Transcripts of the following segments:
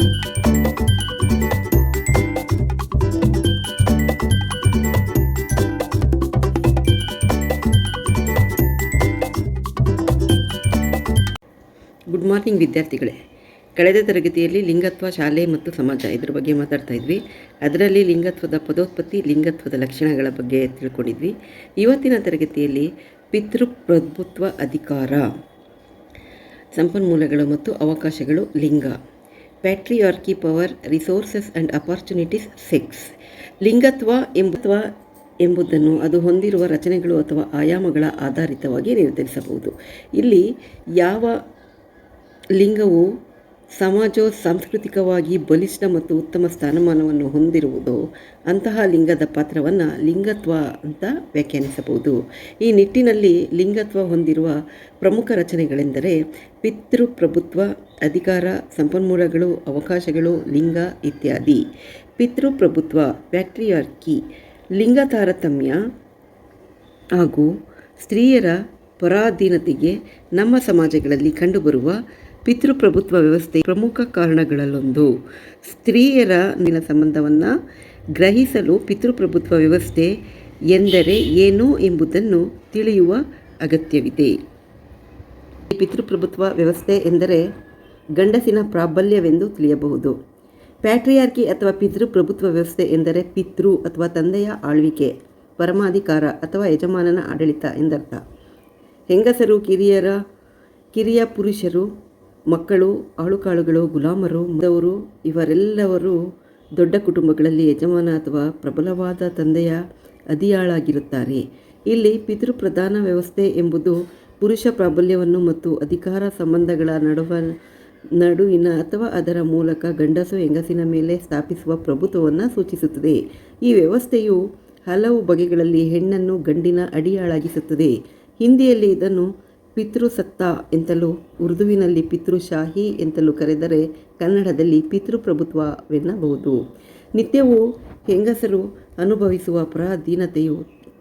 Good morning ವಿದ್ಯಾರ್ಥಿಗಳೇ. ಕಳೆದ ತರಗತಿಯಲ್ಲಿ ಲಿಂಗತ್ವ ಶಾಲೆ ಮತ್ತು ಸಮಾಜ ಇದರ ಬಗ್ಗೆ ಮಾತಾಡ್ತಾ ಇದ್ವಿ. ಅದರಲ್ಲಿ ಲಿಂಗತ್ವದ ಪದೋತ್ಪತ್ತಿ, ಲಿಂಗತ್ವದ ಲಕ್ಷಣಗಳ ಬಗ್ಗೆ ತಿಳ್ಕೊಂಡಿದ್ವಿ. ಇವತ್ತಿನ ತರಗತಿಯಲ್ಲಿ ಪಿತೃಪ್ರಭುತ್ವ ಅಧಿಕಾರ, ಸಂಪನ್ಮೂಲಗಳು ಮತ್ತು ಅವಕಾಶಗಳು ಲಿಂಗ. Patriarchy power resources and opportunities sex ಲಿಂಗತ್ವ ಎಂಬತ್ವ ಎಂಬುದನ್ನು ಅದು ಹೊಂದಿರುವ ರಚನೆಗಳು ಅಥವಾ ಆಯಾಮಗಳ ಆಧಾರಿತವಾಗಿ ನಿರ್ಧರಿಸಬಹುದು. ಇಲ್ಲಿ ಯಾವ ಲಿಂಗವು ಸಮಾಜೋ ಸಾಂಸ್ಕೃತಿಕವಾಗಿ ಬಲಿಷ್ಠ ಮತ್ತು ಉತ್ತಮ ಸ್ಥಾನಮಾನವನ್ನು ಹೊಂದಿರುವುದು ಅಂತಹ ಲಿಂಗದ ಪಾತ್ರವನ್ನು ಲಿಂಗತ್ವ ಅಂತ ವ್ಯಾಖ್ಯಾನಿಸಬಹುದು. ಈ ನಿಟ್ಟಿನಲ್ಲಿ ಲಿಂಗತ್ವ ಹೊಂದಿರುವ ಪ್ರಮುಖ ರಚನೆಗಳೆಂದರೆ ಪಿತೃಪ್ರಭುತ್ವ, ಅಧಿಕಾರ, ಸಂಪನ್ಮೂಲಗಳು, ಅವಕಾಶಗಳು, ಲಿಂಗ ಇತ್ಯಾದಿ. ಪಿತೃಪ್ರಭುತ್ವ, ಪ್ಯಾಟ್ರಿಯಾರ್ಕಿ ಲಿಂಗ ತಾರತಮ್ಯ ಹಾಗೂ ಸ್ತ್ರೀಯರ ಪರಾಧೀನತೆಗೆ ನಮ್ಮ ಸಮಾಜಗಳಲ್ಲಿ ಕಂಡುಬರುವ ಪಿತೃಪ್ರಭುತ್ವ ವ್ಯವಸ್ಥೆ ಪ್ರಮುಖ ಕಾರಣಗಳಲ್ಲೊಂದು. ಸ್ತ್ರೀಯರ ನಿಲ ಸಂಬಂಧವನ್ನು ಗ್ರಹಿಸಲು ಪಿತೃಪ್ರಭುತ್ವ ವ್ಯವಸ್ಥೆ ಎಂದರೆ ಏನು ಎಂಬುದನ್ನು ತಿಳಿಯುವ ಅಗತ್ಯವಿದೆ. ಪಿತೃಪ್ರಭುತ್ವ ವ್ಯವಸ್ಥೆ ಎಂದರೆ ಗಂಡಸಿನ ಪ್ರಾಬಲ್ಯವೆಂದು ತಿಳಿಯಬಹುದು. ಪ್ಯಾಟ್ರಿಯಾರ್ಕಿ ಅಥವಾ ಪಿತೃಪ್ರಭುತ್ವ ವ್ಯವಸ್ಥೆ ಎಂದರೆ ಪಿತೃ ಅಥವಾ ತಂದೆಯ ಆಳ್ವಿಕೆ, ಪರಮಾಧಿಕಾರ ಅಥವಾ ಯಜಮಾನನ ಆಡಳಿತ ಎಂದರ್ಥ. ಹೆಂಗಸರು, ಕಿರಿಯರ, ಕಿರಿಯ ಪುರುಷರು ಮಕ್ಕಳು, ಆಳುಕಾಳುಗಳು, ಗುಲಾಮರು ಮುದವರು ಇವರೆಲ್ಲವರು ದೊಡ್ಡ ಕುಟುಂಬಗಳಲ್ಲಿ ಯಜಮಾನ ಅಥವಾ ಪ್ರಬಲವಾದ ತಂದೆಯ ಅದಿಯಾಳಾಗಿರುತ್ತಾರೆ. ಇಲ್ಲಿ ಪಿತೃಪ್ರಧಾನ ವ್ಯವಸ್ಥೆ ಎಂಬುದು ಪುರುಷ ಪ್ರಾಬಲ್ಯವನ್ನು ಮತ್ತು ಅಧಿಕಾರ ಸಂಬಂಧಗಳ ನಡುವ, ನಡುವಿನ ಅಥವಾ ಅದರ ಮೂಲಕ ಗಂಡಸು ಹೆಂಗಸಿನ ಮೇಲೆ ಸ್ಥಾಪಿಸುವ ಪ್ರಭುತ್ವವನ್ನು ಸೂಚಿಸುತ್ತದೆ. ಈ ವ್ಯವಸ್ಥೆಯು ಹಲವು ಬಗೆಗಳಲ್ಲಿ ಹೆಣ್ಣನ್ನು ಗಂಡಿನ ಅಡಿಯಾಳಾಗಿಸುತ್ತದೆ. ಹಿಂದಿಯಲ್ಲಿ ಇದನ್ನು ಪಿತೃಸತ್ತ ಎಂತಲೂ ಉರ್ದುವಿನಲ್ಲಿ ಪಿತೃಶಾಹಿ ಎಂತಲೂ ಕರೆದರೆ ಕನ್ನಡದಲ್ಲಿ ಪಿತೃಪ್ರಭುತ್ವವೆನ್ನಬಹುದು. ನಿತ್ಯವೂ ಹೆಂಗಸರು ಅನುಭವಿಸುವ ಪರಾಧೀನತೆಯು,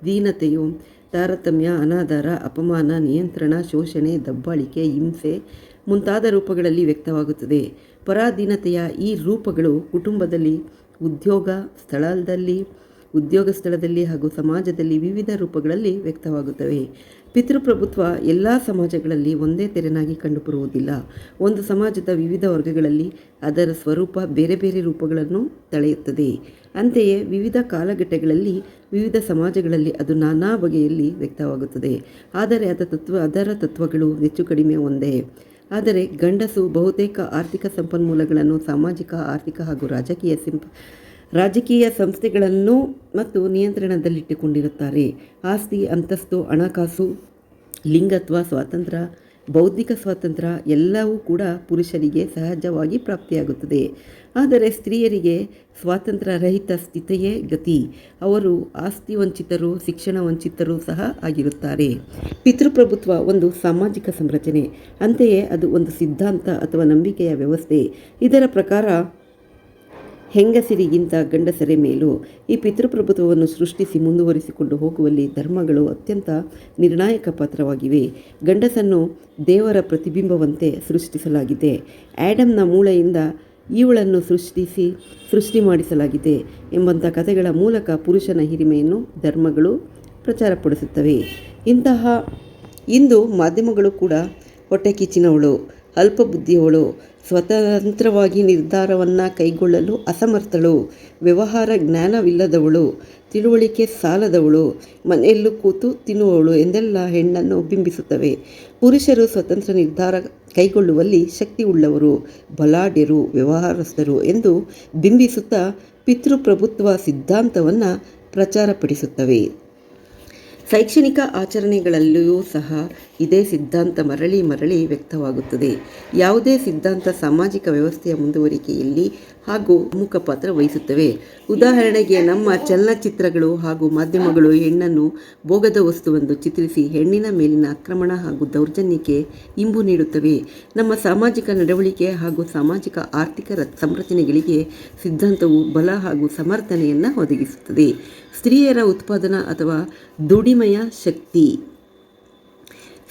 ದೀನತೆಯು, ತಾರತಮ್ಯ, ಅನಾಧಾರ, ಅಪಮಾನ, ನಿಯಂತ್ರಣ, ಶೋಷಣೆ, ದಬ್ಬಾಳಿಕೆ, ಹಿಂಸೆ ಮುಂತಾದ ರೂಪಗಳಲ್ಲಿ ವ್ಯಕ್ತವಾಗುತ್ತದೆ. ಪರಾಧೀನತೆಯ ಈ ರೂಪಗಳು ಕುಟುಂಬದಲ್ಲಿ, ಉದ್ಯೋಗ ಸ್ಥಳದಲ್ಲಿ ಉದ್ಯೋಗ ಸ್ಥಳದಲ್ಲಿ ಹಾಗೂ ಸಮಾಜದಲ್ಲಿ ವಿವಿಧ ರೂಪಗಳಲ್ಲಿ ವ್ಯಕ್ತವಾಗುತ್ತವೆ. ಪಿತೃಪ್ರಭುತ್ವ ಎಲ್ಲ ಸಮಾಜಗಳಲ್ಲಿ ಒಂದೇ ತೆರನಾಗಿ ಕಂಡುಬರುವುದಿಲ್ಲ. ಒಂದು ಸಮಾಜದ ವಿವಿಧ ವರ್ಗಗಳಲ್ಲಿ ಅದರ ಸ್ವರೂಪ ಬೇರೆ ಬೇರೆ ರೂಪಗಳನ್ನು ತಳೆಯುತ್ತದೆ. ಅಂತೆಯೇ ವಿವಿಧ ಕಾಲಘಟ್ಟಗಳಲ್ಲಿ ವಿವಿಧ ಸಮಾಜಗಳಲ್ಲಿ ಅದು ನಾನಾ ಬಗೆಯಲ್ಲಿ ವ್ಯಕ್ತವಾಗುತ್ತದೆ. ಆದರೆ ಅದರ ತತ್ವ, ಅದರ ತತ್ವಗಳು ಹೆಚ್ಚು ಕಡಿಮೆ ಒಂದೇ. ಆದರೆ ಗಂಡಸು ಬಹುತೇಕ ಆರ್ಥಿಕ ಸಂಪನ್ಮೂಲಗಳನ್ನು ಸಾಮಾಜಿಕ, ಆರ್ಥಿಕ ಹಾಗೂ ರಾಜಕೀಯ ಸಿಂಪ ರಾಜಕೀಯ ಸಂಸ್ಥೆಗಳನ್ನು ಮತ್ತು ನಿಯಂತ್ರಣದಲ್ಲಿಟ್ಟುಕೊಂಡಿರುತ್ತಾರೆ. ಆಸ್ತಿ, ಅಂತಸ್ತು, ಹಣಕಾಸು, ಲಿಂಗತ್ವ, ಸ್ವಾತಂತ್ರ್ಯ, ಬೌದ್ಧಿಕ ಸ್ವಾತಂತ್ರ್ಯ ಎಲ್ಲವೂ ಕೂಡ ಪುರುಷರಿಗೆ ಸಹಜವಾಗಿ ಪ್ರಾಪ್ತಿಯಾಗುತ್ತದೆ. ಆದರೆ ಸ್ತ್ರೀಯರಿಗೆ ಸ್ವಾತಂತ್ರ್ಯ ರಹಿತ ಸ್ಥಿತಿಯೇ ಗತಿ. ಅವರು ಆಸ್ತಿ ವಂಚಿತರು, ಶಿಕ್ಷಣ ವಂಚಿತರು ಸಹ ಆಗಿರುತ್ತಾರೆ. ಪಿತೃಪ್ರಭುತ್ವ ಒಂದು ಸಾಮಾಜಿಕ ಸಂರಚನೆ. ಅಂತೆಯೇ ಅದು ಒಂದು ಸಿದ್ಧಾಂತ ಅಥವಾ ನಂಬಿಕೆಯ ವ್ಯವಸ್ಥೆ. ಇದರ ಪ್ರಕಾರ ಹೆಂಗಸರಿಗಿಂತ ಗಂಡಸರೇ ಮೇಲೂ ಈ ಪಿತೃಪ್ರಭುತ್ವವನ್ನು ಸೃಷ್ಟಿಸಿ ಮುಂದುವರಿಸಿಕೊಂಡು ಹೋಗುವಲ್ಲಿ ಧರ್ಮಗಳು ಅತ್ಯಂತ ನಿರ್ಣಾಯಕ ಪಾತ್ರವಾಗಿವೆ. ಗಂಡಸನ್ನು ದೇವರ ಪ್ರತಿಬಿಂಬವಂತೆ ಸೃಷ್ಟಿಸಲಾಗಿದೆ. ಆ್ಯಡಮ್ನ ಮೂಳೆಯಿಂದ ಇವಳನ್ನು ಸೃಷ್ಟಿಸಿ ಸೃಷ್ಟಿ ಮಾಡಿಸಲಾಗಿದೆ ಎಂಬಂಥ ಕಥೆಗಳ ಮೂಲಕ ಪುರುಷನ ಹಿರಿಮೆಯನ್ನು ಧರ್ಮಗಳು ಪ್ರಚಾರಪಡಿಸುತ್ತವೆ. ಇಂತಹ ಇಂದು ಮಾಧ್ಯಮಗಳು ಕೂಡ ಹೊಟ್ಟೆ ಕಿಚ್ಚಿನವಳು. ಅಲ್ಪ ಬುದ್ಧಿಯವಳು ಸ್ವತಂತ್ರವಾಗಿ ನಿರ್ಧಾರವನ್ನು ಕೈಗೊಳ್ಳಲು ಅಸಮರ್ಥಳು. ವ್ಯವಹಾರ ಜ್ಞಾನವಿಲ್ಲದವಳು. ತಿಳುವಳಿಕೆ ಸಾಲದವಳು. ಮನೆಯಲ್ಲೂ ಕೂತು ತಿನ್ನುವವಳು ಎಂದೆಲ್ಲ ಹೆಣ್ಣನ್ನು ಬಿಂಬಿಸುತ್ತವೆ. ಪುರುಷರು ಸ್ವತಂತ್ರ ನಿರ್ಧಾರ ಕೈಗೊಳ್ಳುವಲ್ಲಿ ಶಕ್ತಿ ಉಳ್ಳವರು ಬಲಾಢ್ಯರು, ವ್ಯವಹಾರಸ್ಥರು ಎಂದು ಬಿಂಬಿಸುತ್ತಾ ಪಿತೃಪ್ರಭುತ್ವ ಸಿದ್ಧಾಂತವನ್ನು ಪ್ರಚಾರಪಡಿಸುತ್ತವೆ. ಶೈಕ್ಷಣಿಕ ಆಚರಣೆಗಳಲ್ಲಿಯೂ ಸಹ ಇದೇ ಸಿದ್ಧಾಂತ ಮರಳಿ ಮರಳಿ ವ್ಯಕ್ತವಾಗುತ್ತದೆ. ಯಾವುದೇ ಸಿದ್ಧಾಂತ ಸಾಮಾಜಿಕ ವ್ಯವಸ್ಥೆಯ ಮುಂದುವರಿಕೆಯಲ್ಲಿ ಹಾಗೂ ಪ್ರಮುಖ ಪಾತ್ರ ವಹಿಸುತ್ತವೆ. ಉದಾಹರಣೆಗೆ, ನಮ್ಮ ಚಲನಚಿತ್ರಗಳು ಹಾಗೂ ಮಾಧ್ಯಮಗಳು ಹೆಣ್ಣನ್ನು ಭೋಗದ ವಸ್ತುವೆಂದು ಚಿತ್ರಿಸಿ ಹೆಣ್ಣಿನ ಮೇಲಿನ ಆಕ್ರಮಣ ಹಾಗೂ ದೌರ್ಜನ್ಯಕ್ಕೆ ಇಂಬು ನೀಡುತ್ತವೆ. ನಮ್ಮ ಸಾಮಾಜಿಕ ನಡವಳಿಕೆ ಹಾಗೂ ಸಾಮಾಜಿಕ ಆರ್ಥಿಕ ಸಂರಚನೆಗಳಿಗೆ ಸಿದ್ಧಾಂತವು ಬಲ ಹಾಗೂ ಸಮರ್ಥನೆಯನ್ನು ಒದಗಿಸುತ್ತದೆ. ಸ್ತ್ರೀಯರ ಉತ್ಪಾದನಾ ಅಥವಾ ದುಡಿಮೆಯ ಶಕ್ತಿ.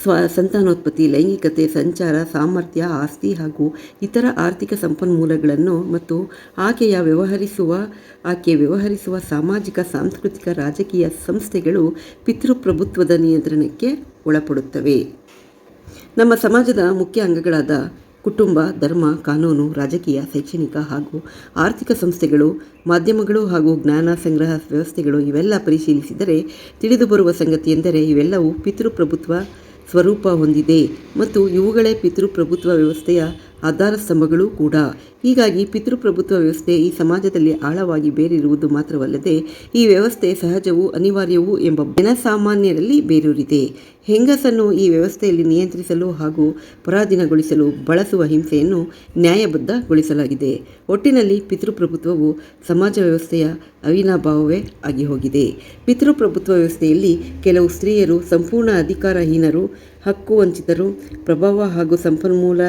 ಸ್ವ ಸಂತಾನೋತ್ಪತ್ತಿ, ಲೈಂಗಿಕತೆ, ಸಂಚಾರ, ಸಾಮರ್ಥ್ಯ, ಆಸ್ತಿ ಹಾಗೂ ಇತರ ಆರ್ಥಿಕ ಸಂಪನ್ಮೂಲಗಳನ್ನು ಮತ್ತು ಆಕೆಯ ವ್ಯವಹರಿಸುವ, ಆಕೆ ವ್ಯವಹರಿಸುವ ಸಾಮಾಜಿಕ, ಸಾಂಸ್ಕೃತಿಕ, ರಾಜಕೀಯ ಸಂಸ್ಥೆಗಳು ಪಿತೃಪ್ರಭುತ್ವದ ನಿಯಂತ್ರಣಕ್ಕೆ ಒಳಪಡುತ್ತವೆ. ನಮ್ಮ ಸಮಾಜದ ಮುಖ್ಯ ಅಂಗಗಳಾದ ಕುಟುಂಬ, ಧರ್ಮ, ಕಾನೂನು, ರಾಜಕೀಯ, ಶೈಕ್ಷಣಿಕ ಹಾಗೂ ಆರ್ಥಿಕ ಸಂಸ್ಥೆಗಳು, ಮಾಧ್ಯಮಗಳು ಹಾಗೂ ಜ್ಞಾನ ಸಂಗ್ರಹ ವ್ಯವಸ್ಥೆಗಳು ಇವೆಲ್ಲ ಪರಿಶೀಲಿಸಿದರೆ ತಿಳಿದುಬರುವ ಸಂಗತಿಯೆಂದರೆ ಇವೆಲ್ಲವೂ ಪಿತೃಪ್ರಭುತ್ವ ಸ್ವರೂಪ ಹೊಂದಿದೆ ಮತ್ತು ಇವುಗಳೇ ಪಿತೃಪ್ರಭುತ್ವ ವ್ಯವಸ್ಥೆಯ ಆಧಾರ ಸ್ತಂಭಗಳು ಕೂಡ. ಹೀಗಾಗಿ ಪಿತೃಪ್ರಭುತ್ವ ವ್ಯವಸ್ಥೆ ಈ ಸಮಾಜದಲ್ಲಿ ಆಳವಾಗಿ ಬೇರಿರುವುದು ಮಾತ್ರವಲ್ಲದೆ, ಈ ವ್ಯವಸ್ಥೆ ಸಹಜವೂ ಅನಿವಾರ್ಯವೂ ಎಂಬ ಜನಸಾಮಾನ್ಯರಲ್ಲಿ ಬೇರೂರಿದೆ. ಹೆಂಗಸನ್ನು ಈ ವ್ಯವಸ್ಥೆಯಲ್ಲಿ ನಿಯಂತ್ರಿಸಲು ಹಾಗೂ ಪರಾಧೀನಗೊಳಿಸಲು ಬಳಸುವ ಹಿಂಸೆಯನ್ನು ನ್ಯಾಯಬದ್ಧಗೊಳಿಸಲಾಗಿದೆ. ಒಟ್ಟಿನಲ್ಲಿ ಪಿತೃಪ್ರಭುತ್ವವು ಸಮಾಜ ವ್ಯವಸ್ಥೆಯ ಅವಿನಾಭಾವವೇ ಆಗಿ ಹೋಗಿದೆ. ಪಿತೃಪ್ರಭುತ್ವ ವ್ಯವಸ್ಥೆಯಲ್ಲಿ ಕೆಲವು ಸ್ತ್ರೀಯರು ಸಂಪೂರ್ಣ ಅಧಿಕಾರಹೀನರು, ಹಕ್ಕು ವಂಚಿತರು, ಪ್ರಭಾವ ಹಾಗೂ ಸಂಪನ್ಮೂಲ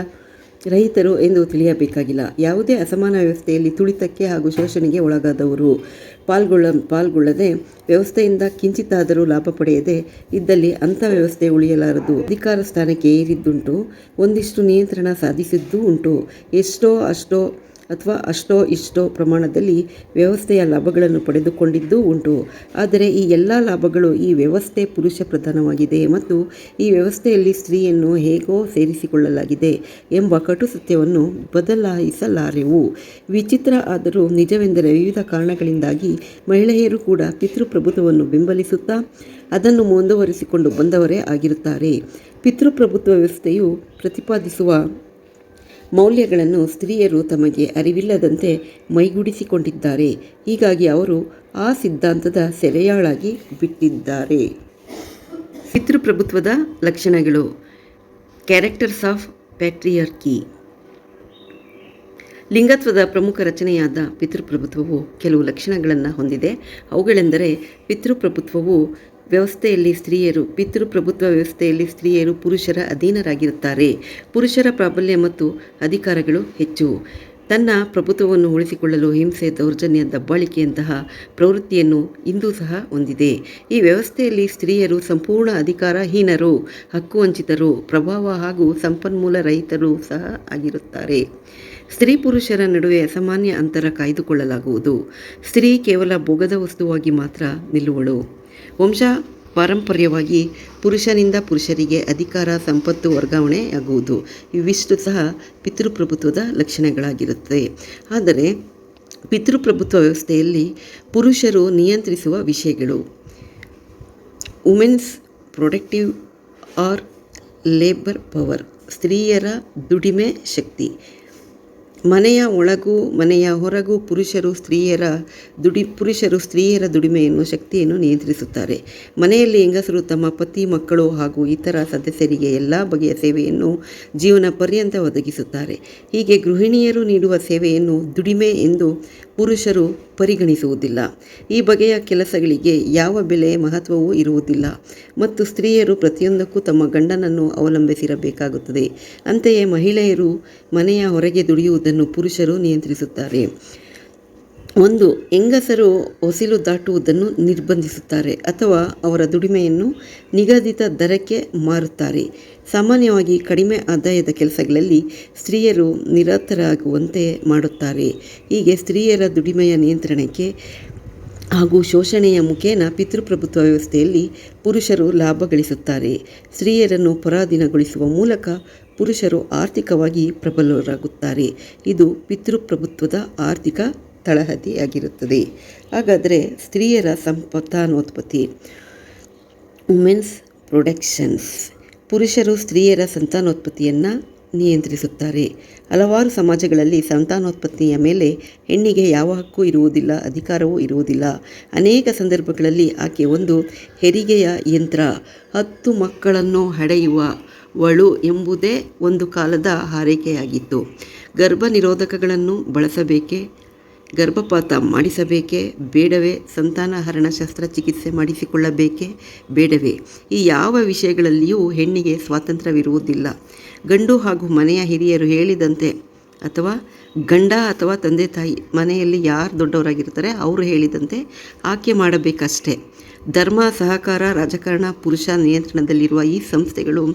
ರಹಿತರು ಎಂದು ತಿಳಿಯಬೇಕಾಗಿಲ್ಲ. ಯಾವುದೇ ಅಸಮಾನ ವ್ಯವಸ್ಥೆಯಲ್ಲಿ ತುಳಿತಕ್ಕೆ ಹಾಗೂ ಶೋಷಣೆಗೆ ಒಳಗಾದವರು ಪಾಲ್ಗೊಳ್ಳ, ಪಾಲ್ಗೊಳ್ಳದೆ ವ್ಯವಸ್ಥೆಯಿಂದ ಕಿಂಚಿತ್ತಾದರೂ ಲಾಭ ಪಡೆಯದೆ ಇದ್ದಲ್ಲಿ ಅಂಥ ವ್ಯವಸ್ಥೆ ಉಳಿಯಲಾರದು. ಅಧಿಕಾರ ಸ್ಥಾನಕ್ಕೆ ಏರಿದ್ದುಂಟು. ಒಂದಿಷ್ಟು ನಿಯಂತ್ರಣ ಸಾಧಿಸಿದ್ದೂ ಉಂಟು. ಎಷ್ಟೋ ಅಷ್ಟೋ ಅಥವಾ ಅಷ್ಟೋ ಇಷ್ಟೋ ಪ್ರಮಾಣದಲ್ಲಿ ವ್ಯವಸ್ಥೆಯ ಲಾಭಗಳನ್ನು ಪಡೆದುಕೊಂಡಿದ್ದೂ ಉಂಟು. ಆದರೆ ಈ ಎಲ್ಲ ಲಾಭಗಳು ಈ ವ್ಯವಸ್ಥೆ ಪುರುಷ ಪ್ರಧಾನವಾಗಿದೆ ಮತ್ತು ಈ ವ್ಯವಸ್ಥೆಯಲ್ಲಿ ಸ್ತ್ರೀಯನ್ನು ಹೇಗೋ ಸೇರಿಸಿಕೊಳ್ಳಲಾಗಿದೆ ಎಂಬ ಕಟು ಸತ್ಯವನ್ನು ಬದಲಾಯಿಸಲಾರೆವು. ವಿಚಿತ್ರ ಆದರೂ ನಿಜವೆಂದರೆ ವಿವಿಧ ಕಾರಣಗಳಿಂದಾಗಿ ಮಹಿಳೆಯರು ಕೂಡ ಪಿತೃಪ್ರಭುತ್ವವನ್ನು ಬೆಂಬಲಿಸುತ್ತಾ ಅದನ್ನು ಮುಂದುವರಿಸಿಕೊಂಡು ಬಂದವರೇ ಆಗಿರುತ್ತಾರೆ. ಪಿತೃಪ್ರಭುತ್ವ ವ್ಯವಸ್ಥೆಯು ಪ್ರತಿಪಾದಿಸುವ ಮೌಲ್ಯಗಳನ್ನು ಸ್ತ್ರೀಯರು ತಮಗೆ ಅರಿವಿಲ್ಲದಂತೆ ಮೈಗೂಡಿಸಿಕೊಂಡಿದ್ದಾರೆ. ಹೀಗಾಗಿ ಅವರು ಆ ಸಿದ್ಧಾಂತದ ಸೆರೆಯಾಳಾಗಿ ಬಿಟ್ಟಿದ್ದಾರೆ. ಪಿತೃಪ್ರಭುತ್ವದ ಲಕ್ಷಣಗಳು. Characters of ಪ್ಯಾಟ್ರಿಯರ್ಕಿ. ಲಿಂಗತ್ವದ ಪ್ರಮುಖ ರಚನೆಯಾದ ಪಿತೃಪ್ರಭುತ್ವವು ಕೆಲವು ಲಕ್ಷಣಗಳನ್ನು ಹೊಂದಿದೆ. ಅವುಗಳೆಂದರೆ ಪಿತೃಪ್ರಭುತ್ವವು ವ್ಯವಸ್ಥೆಯಲ್ಲಿ ಸ್ತ್ರೀಯರು ಪಿತೃಪ್ರಭುತ್ವ ವ್ಯವಸ್ಥೆಯಲ್ಲಿ ಸ್ತ್ರೀಯರು ಪುರುಷರ ಅಧೀನರಾಗಿರುತ್ತಾರೆ. ಪುರುಷರ ಪ್ರಾಬಲ್ಯ ಮತ್ತು ಅಧಿಕಾರಗಳು ಹೆಚ್ಚು. ತನ್ನ ಪ್ರಭುತ್ವವನ್ನು ಉಳಿಸಿಕೊಳ್ಳಲು ಹಿಂಸೆ, ದೌರ್ಜನ್ಯ, ದಬ್ಬಾಳಿಕೆಯಂತಹ ಪ್ರವೃತ್ತಿಯನ್ನು ಇಂದೂ ಸಹ ಹೊಂದಿದೆ. ಈ ವ್ಯವಸ್ಥೆಯಲ್ಲಿ ಸ್ತ್ರೀಯರು ಸಂಪೂರ್ಣ ಅಧಿಕಾರಹೀನರು ಹಕ್ಕುವಂಚಿತರು ಪ್ರಭಾವ ಹಾಗೂ ಸಂಪನ್ಮೂಲ ರಹಿತರು ಸಹ ಆಗಿರುತ್ತಾರೆ. ಸ್ತ್ರೀ ಪುರುಷರ ನಡುವೆ ಅಸಾಮಾನ್ಯ ಅಂತರ ಕಾಯ್ದುಕೊಳ್ಳಲಾಗುವುದು. ಸ್ತ್ರೀ ಕೇವಲ ಭೋಗದ ವಸ್ತುವಾಗಿ ಮಾತ್ರ ನಿಲ್ಲುವಳು. ವಂಶ ಪಾರಂಪರ್ಯವಾಗಿ ಪುರುಷನಿಂದ ಪುರುಷರಿಗೆ ಅಧಿಕಾರ, ಸಂಪತ್ತು ವರ್ಗಾವಣೆಯಾಗುವುದು ಇವಿಷ್ಟು ಸಹ ಪಿತೃಪ್ರಭುತ್ವದ ಲಕ್ಷಣಗಳಾಗಿರುತ್ತದೆ ಆದರೆ ಪಿತೃಪ್ರಭುತ್ವ ವ್ಯವಸ್ಥೆಯಲ್ಲಿ ಪುರುಷರು ನಿಯಂತ್ರಿಸುವ ವಿಷಯಗಳು. Women's productive or labour power, ಸ್ತ್ರೀಯರ ದುಡಿಮೆ ಶಕ್ತಿ. ಮನೆಯ ಒಳಗೂ, ಮನೆಯ ಹೊರಗೂ ಪುರುಷರು ಸ್ತ್ರೀಯರ ದುಡಿ, ಪುರುಷರು ಸ್ತ್ರೀಯರ ದುಡಿಮೆಯನ್ನು, ಶಕ್ತಿಯನ್ನು ನಿಯಂತ್ರಿಸುತ್ತಾರೆ. ಮನೆಯಲ್ಲಿ ಹೆಂಗಸರು ತಮ್ಮ ಪತಿ, ಮಕ್ಕಳು ಹಾಗೂ ಇತರ ಸದಸ್ಯರಿಗೆ ಎಲ್ಲ ಬಗೆಯ ಸೇವೆಯನ್ನು ಜೀವನ ಪರ್ಯಂತ ಒದಗಿಸುತ್ತಾರೆ. ಹೀಗೆ ಗೃಹಿಣಿಯರು ನೀಡುವ ಸೇವೆಯನ್ನು ದುಡಿಮೆ ಎಂದು ಪುರುಷರು ಪರಿಗಣಿಸುವುದಿಲ್ಲ. ಈ ಬಗೆಯ ಕೆಲಸಗಳಿಗೆ ಯಾವ ಬೆಲೆ ಮಹತ್ವವೂ ಇರುವುದಿಲ್ಲ. ಮತ್ತು ಸ್ತ್ರೀಯರು ಪ್ರತಿಯೊಂದಕ್ಕೂ ತಮ್ಮ ಗಂಡನನ್ನು ಅವಲಂಬಿಸಿರಬೇಕಾಗುತ್ತದೆ. ಅಂತೆಯೇ ಮಹಿಳೆಯರು ಮನೆಯ ಹೊರಗೆ ದುಡಿಯುವುದನ್ನು ಪುರುಷರು ನಿಯಂತ್ರಿಸುತ್ತಾರೆ. ಒಂದು ಹೆಂಗಸರು ಹೊಸಿಲು ದಾಟುವುದನ್ನು ನಿರ್ಬಂಧಿಸುತ್ತಾರೆ ಅಥವಾ ಅವರ ದುಡಿಮೆಯನ್ನು ನಿಗದಿತ ದರಕ್ಕೆ ಮಾರುತ್ತಾರೆ. ಸಾಮಾನ್ಯವಾಗಿ ಕಡಿಮೆ ಆದಾಯದ ಕೆಲಸಗಳಲ್ಲಿ ಸ್ತ್ರೀಯರು ನಿರತರಾಗುವಂತೆ ಮಾಡುತ್ತಾರೆ. ಹೀಗೆ ಸ್ತ್ರೀಯರ ದುಡಿಮೆಯ ನಿಯಂತ್ರಣಕ್ಕೆ ಹಾಗೂ ಶೋಷಣೆಯ ಮುಖೇನ ಪಿತೃಪ್ರಭುತ್ವ ವ್ಯವಸ್ಥೆಯಲ್ಲಿ ಪುರುಷರು ಲಾಭ ಗಳಿಸುತ್ತಾರೆ ಸ್ತ್ರೀಯರನ್ನು ಪರಾಧೀನಗೊಳಿಸುವ ಮೂಲಕ ಪುರುಷರು ಆರ್ಥಿಕವಾಗಿ ಪ್ರಬಲರಾಗುತ್ತಾರೆ. ಇದು ಪಿತೃಪ್ರಭುತ್ವದ ಆರ್ಥಿಕ ತಳಹದಿಯಾಗಿರುತ್ತದೆ. ಹಾಗಾದರೆ ಸ್ತ್ರೀಯರ ಸಂತಾನೋತ್ಪತ್ತಿ, ವುಮೆನ್ಸ್ ಪ್ರೊಡಕ್ಷನ್ಸ್ ಪುರುಷರು ಸ್ತ್ರೀಯರ ಸಂತಾನೋತ್ಪತ್ತಿಯನ್ನು ನಿಯಂತ್ರಿಸುತ್ತಾರೆ. ಹಲವಾರು ಸಮಾಜಗಳಲ್ಲಿ ಸಂತಾನೋತ್ಪತ್ತಿಯ ಮೇಲೆ ಹೆಣ್ಣಿಗೆ ಯಾವ ಹಕ್ಕು ಇರುವುದಿಲ್ಲ, ಅಧಿಕಾರವೂ ಇರುವುದಿಲ್ಲ. ಅನೇಕ ಸಂದರ್ಭಗಳಲ್ಲಿ ಆಕೆ ಒಂದು ಹೆರಿಗೆಯ ಯಂತ್ರ, ಹತ್ತು ಮಕ್ಕಳನ್ನು ಹಡೆಯುವ ವಳು ಎಂಬುದೇ ಒಂದು ಕಾಲದ ಹಾರೈಕೆಯಾಗಿತ್ತು. ಗರ್ಭ ನಿರೋಧಕಗಳನ್ನು ಬಳಸಬೇಕೇ? ಗರ್ಭಪಾತ ಮಾಡಿಸಬೇಕೇ? ಬೇಡವೇ? ಸಂತಾನಹರಣ ಶಸ್ತ್ರಚಿಕಿತ್ಸೆ ಮಾಡಿಸಿಕೊಳ್ಳಬೇಕೇ? ಬೇಡವೇ? ಈ ಯಾವ ವಿಷಯಗಳಲ್ಲಿಯೂ ಹೆಣ್ಣಿಗೆ ಸ್ವಾತಂತ್ರ್ಯವಿರುವುದಿಲ್ಲ. ಗಂಡು ಹಾಗೂ ಮನೆಯ ಹಿರಿಯರು ಹೇಳಿದಂತೆ ಅಥವಾ ಗಂಡ ಅಥವಾ ತಂದೆ ತಾಯಿ ಮನೆಯಲ್ಲಿ ಯಾರು ದೊಡ್ಡವರಾಗಿರ್ತಾರೆ ಅವರು ಹೇಳಿದಂತೆ ಆಕೆ ಮಾಡಬೇಕಷ್ಟೇ. ಧರ್ಮ, ಸಹಕಾರ, ರಾಜಕಾರಣ, ಪುರುಷ ನಿಯಂತ್ರಣದಲ್ಲಿರುವ ಈ ಸಂಸ್ಥೆಗಳು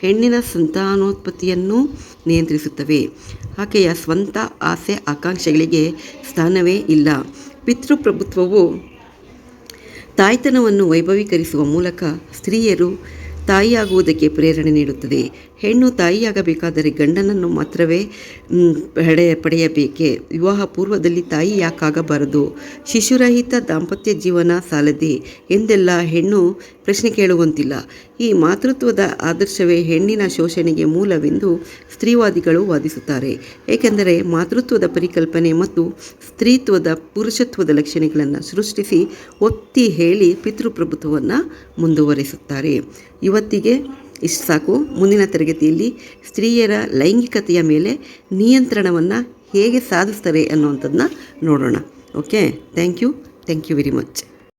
ಹೆಣ್ಣಿನ ಸಂತಾನೋತ್ಪತ್ತಿಯನ್ನು ನಿಯಂತ್ರಿಸುತ್ತವೆ. ಆಕೆಯ ಸ್ವಂತ ಆಸೆ ಆಕಾಂಕ್ಷೆಗಳಿಗೆ ಸ್ಥಾನವೇ ಇಲ್ಲ. ಪಿತೃಪ್ರಭುತ್ವವು ತಾಯ್ತನವನ್ನು ವೈಭವೀಕರಿಸುವ ಮೂಲಕ ಸ್ತ್ರೀಯರು ತಾಯಿಯಾಗುವುದಕ್ಕೆ ಪ್ರೇರಣೆ ನೀಡುತ್ತದೆ. ಹೆಣ್ಣು ತಾಯಿಯಾಗಬೇಕಾದರೆ ಗಂಡನನ್ನು ಮಾತ್ರವೇ ಪಡೆಯ ಪಡೆಯಬೇಕೆ? ವಿವಾಹ ಪೂರ್ವದಲ್ಲಿ ತಾಯಿ ಯಾಕಾಗಬಾರದು? ಶಿಶುರಹಿತ ದಾಂಪತ್ಯ ಜೀವನ ಸಾಲದೆ? ಎಂದೆಲ್ಲ ಹೆಣ್ಣು ಪ್ರಶ್ನೆ ಕೇಳುವಂತಿಲ್ಲ. ಈ ಮಾತೃತ್ವದ ಆದರ್ಶವೇ ಹೆಣ್ಣಿನ ಶೋಷಣೆಗೆ ಮೂಲವೆಂದು ಸ್ತ್ರೀವಾದಿಗಳು ವಾದಿಸುತ್ತಾರೆ. ಏಕೆಂದರೆ ಮಾತೃತ್ವದ ಪರಿಕಲ್ಪನೆ ಮತ್ತು ಸ್ತ್ರೀತ್ವದ ಪುರುಷತ್ವದ ಲಕ್ಷಣಗಳನ್ನು ಸೃಷ್ಟಿಸಿ ಒತ್ತಿ ಹೇಳಿ ಪಿತೃಪ್ರಭುತ್ವವನ್ನು ಮುಂದುವರಿಸುತ್ತಾರೆ. ಇವತ್ತಿಗೆ ಇಷ್ಟು ಸಾಕು. ಮುಂದಿನ ತರಗತಿಯಲ್ಲಿ ಸ್ತ್ರೀಯರ ಲೈಂಗಿಕತೆಯ ಮೇಲೆ ನಿಯಂತ್ರಣವನ್ನು ಹೇಗೆ ಸಾಧಿಸ್ತಾರೆ ಅನ್ನುವಂಥದ್ದನ್ನ ನೋಡೋಣ. Okay? Thank you. Thank you very much.